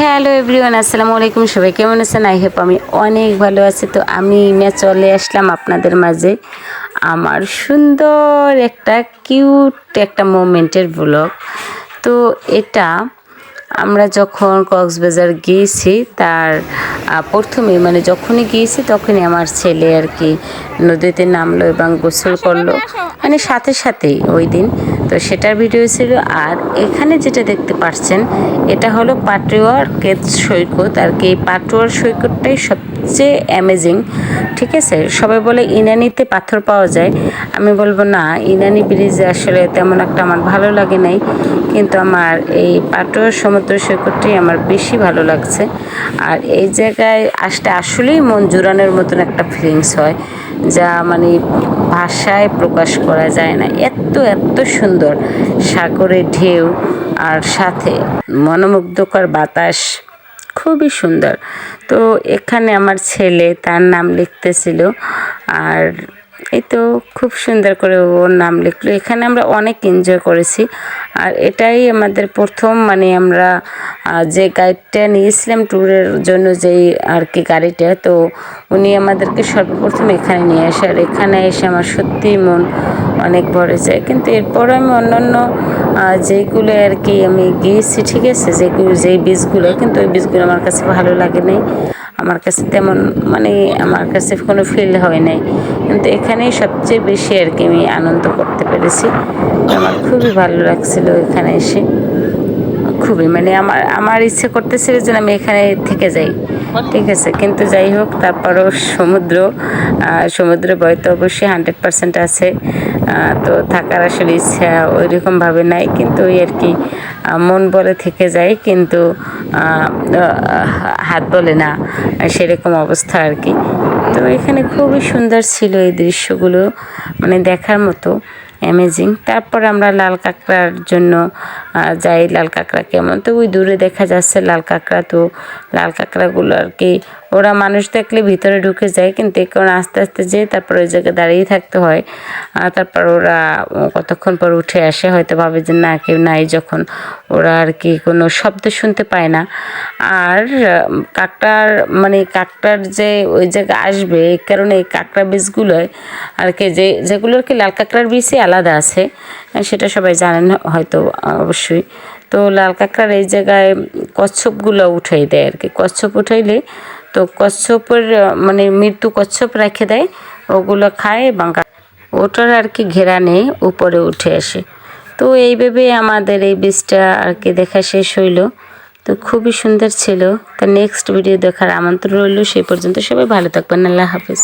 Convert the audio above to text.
Hello everyone, আসসালামু আলাইকুম। সবাই কেমন আছেন? আই হেপ আমি অনেক ভালো আছি। তো আমি ইমে চলে আসলাম আপনাদের মাঝে আমার সুন্দর একটা কিউট একটা মোমেন্টের ব্লগ তো এটা আমরা যখন কক্সবাজার গিয়েছি তার প্রথমে মানে যখনই গিয়েছি তখনই আমার ছেলে আর কি নদীতে নামলো এবং গোসল করল। মানে সাথে সাথেই ওই দিন। তো সেটার ভিডিও ছিল। আর এখানে যেটা দেখতে পাচ্ছেন এটা হলো পাটুয়ার কেত সৈকত। আর কি এই পাটুয়ার সৈকতটাই সবচেয়ে অ্যামেজিং ঠিক আছে? সবাই বলে ইনানিতে পাথর পাওয়া যায়। আমি বলব, না, ইনানি ব্রিজে আসলে তেমন একটা আমার ভালো লাগে নাই। কিন্তু আমার এই পাটুয়ার সমুদ্র সৈকতটাই আমার বেশি ভালো লাগছে। আর এই জায়গায় আসতে আসলেই মন জুড়ানোর মতন একটা ফিলিংস হয়, যা মানে ভাষায় প্রকাশ করা যায় না। এত এত সুন্দর সাগরের ঢেউ আর সাথে মনোমুগ্ধকর বাতাস, খুবই সুন্দর। তো এখানে আমার ছেলে, তার নাম লিখতেছিল। আর এই তো খুব সুন্দর করে ওর নাম লিখলো। এখানে আমরা অনেক এনজয় করেছি। আর এটাই আমাদের প্রথম মানে আমরা যে গাইডটা নিয়েছিলাম ট্যুরের জন্য যেই আর কি গাড়িটা, তো উনি আমাদেরকে সর্বপ্রথম এখানে নিয়ে আসে। আর এখানে এসে আমার সত্যিই মন অনেক ভরে যায়। কিন্তু এরপরও আমি অন্যান্য আহ, যেইগুলো আর কি আমি গিয়েছি ঠিক আছে? যেগুলো যেই বীজগুলো কিন্তু ওই বীজগুলো আমার কাছে ভালো লাগে নাই। আমার কাছে তেমন মানে আমার কাছে কোনো ফিল হয় নাই। কিন্তু এখানেই সবচেয়ে বেশি আর কি আমি আনন্দ করতে পেরেছি। আমার খুবই ভালো লাগছিল এখানে এসে। খুবই মানে আমার আমার ইচ্ছে করতেছিল যে আমি এখানে থেকে যাই। ঠিক আছে, কিন্তু যাই হোক, তারপরও সমুদ্র সমুদ্র ভয় তো অবশ্যই হান্ড্রেড পার্সেন্ট আছে। তো থাকার আসলে ইচ্ছা ওই রকমভাবে নাই, কিন্তু ওই আর কি মন বলে থেকে যায়, কিন্তু হাত বলে না, সেরকম অবস্থা আর কি। তো এখানে খুবই সুন্দর ছিল এই দৃশ্যগুলো মানে দেখার মতো। অ্যামেজিং তারপর আমরা লাল কাঁকড়ার জন্য যাই লাল কাঁকড়া কেমন। তো ওই দূরে দেখা যাচ্ছে লাল কাঁকড়া। তো লাল কাঁকড়াগুলো আর কি ওরা মানুষ দেখলে ভিতরে ঢুকে যায়, কিন্তু এখন আস্তে আস্তে যেয়ে তারপর ওই জায়গায় দাঁড়িয়ে থাকতে হয়। তারপর ওরা কতক্ষণ পর উঠে আসে, হয়তো ভাবে যে না, কেউ নাই যখন। ওরা আর কি কোনো শব্দ শুনতে পায় না। আর, কাকটার মানে কাকটার যে ওই জায়গায় আসবে, এই কারণে এই কাঁকড়া বীজগুলোয় আর কি যে যেগুলো আর কি লাল কাঁকড়ার বীজই আলাদা আছে সেটা সবাই জানেন হয়তো অবশ্যই। তো লাল কাঁকড়ার এই জায়গায় কচ্ছপগুলো উঠাই দেয় আর কি। কচ্ছপ উঠাইলে তো কচ্ছপের মানে মৃত্যু কচ্ছপ রেখে দেয়, ওগুলো খায় এবং ওটার আর কি ঘেরা নেই, উপরে উঠে আসে। তো এইভাবে আমাদের এই বীজটা আর কি দেখা শেষ হইল। তো খুবই সুন্দর ছিল। তা নেক্সট ভিডিও দেখার আমন্ত্রণ রইল, সেই পর্যন্ত সবাই ভালো থাকবেন, আল্লাহ হাফিজ।